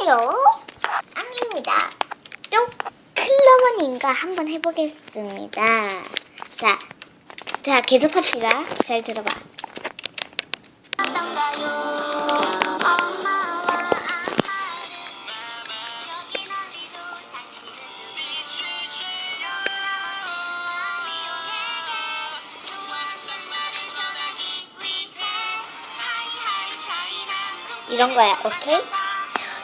안녕하세요. 아미입니다. 또 클로버님과 한번 해보겠습니다. 자, 자 계속 합시다. 잘 들어봐. 이런 거야, 오케이?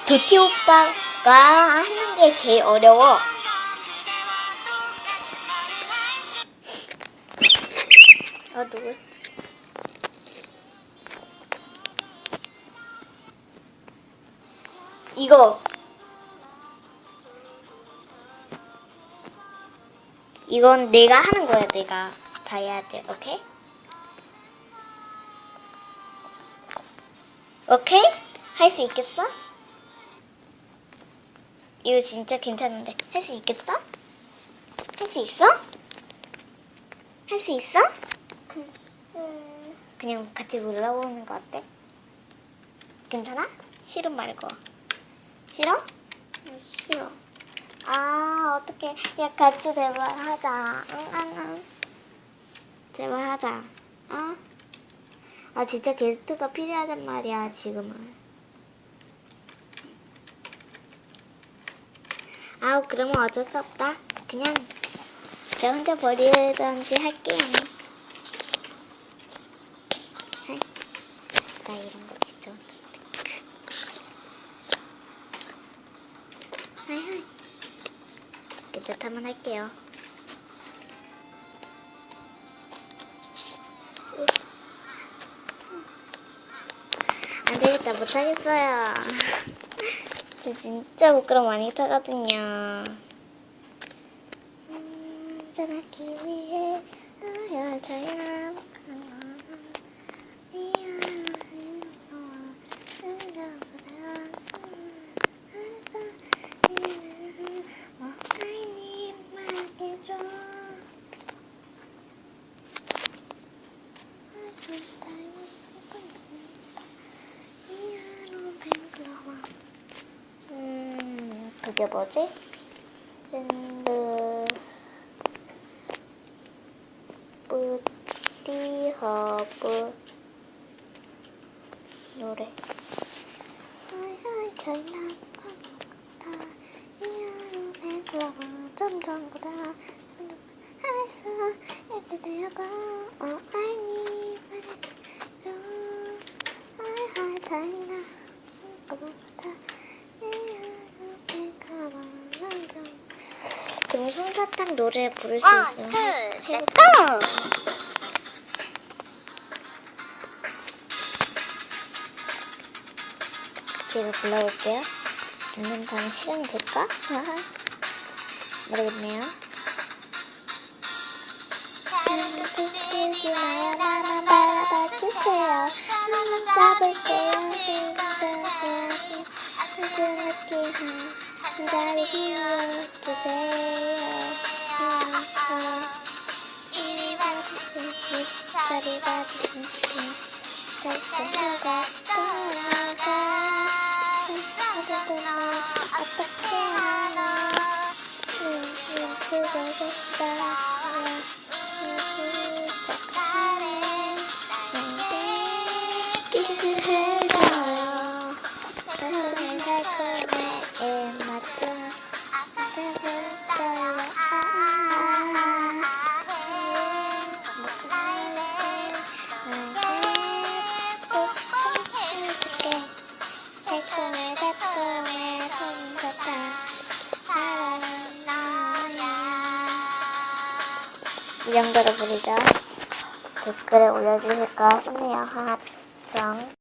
도티 오빠가 하는 게 제일 어려워. 아, 누구? 이거. 이건 내가 하는 거야, 내가. 다 해야 돼, 오케이? 오케이? 할 수 있겠어? 이거 진짜 괜찮은데. 할 수 있겠어? 할 수 있어? 할 수 있어? 그냥 같이 올라오는 거 어때? 괜찮아? 싫음 말고. 싫어? 싫어. 아, 어떡해. 야, 같이 제발 하자. 응, 응, 응. 제발 하자. 어? 아, 진짜 게스트가 필요하단 말이야, 지금은. 아우, 그러면 어쩔 수 없다. 그냥 저 혼자 버리든지 할게요. 나 이런 거 진짜. 하이, 하이. 괜찮다면 할게요. 안 되겠다, 못하겠어요. 저 진짜 부끄러 많이 타거든요. 음, 전하기 위해 아야 자이나 음, 그게 뭐지? 샌드. 뿌띠 허브. 노래. 하이하이 차이나 파노다 이하루 뱅글러브 점점구다 하이사 에드데야가 어 아이니 마네죠 하이하이 차이나 파노다 이하루 뱅글러브 점점 솜사탕 노래 부를 수 있으면 해- 해볼까? 제가 불러볼게요. 듣는 다음 시간이 될까? 모르겠네요. 죽이지 마요. 나만 바라봐주세요. 한번 잡을게요. 빈자리에 아주 느낌 한 자리 비워주세요. 이바 이 정도로 부르죠 댓글에 올려주실까 싶네요 하나 병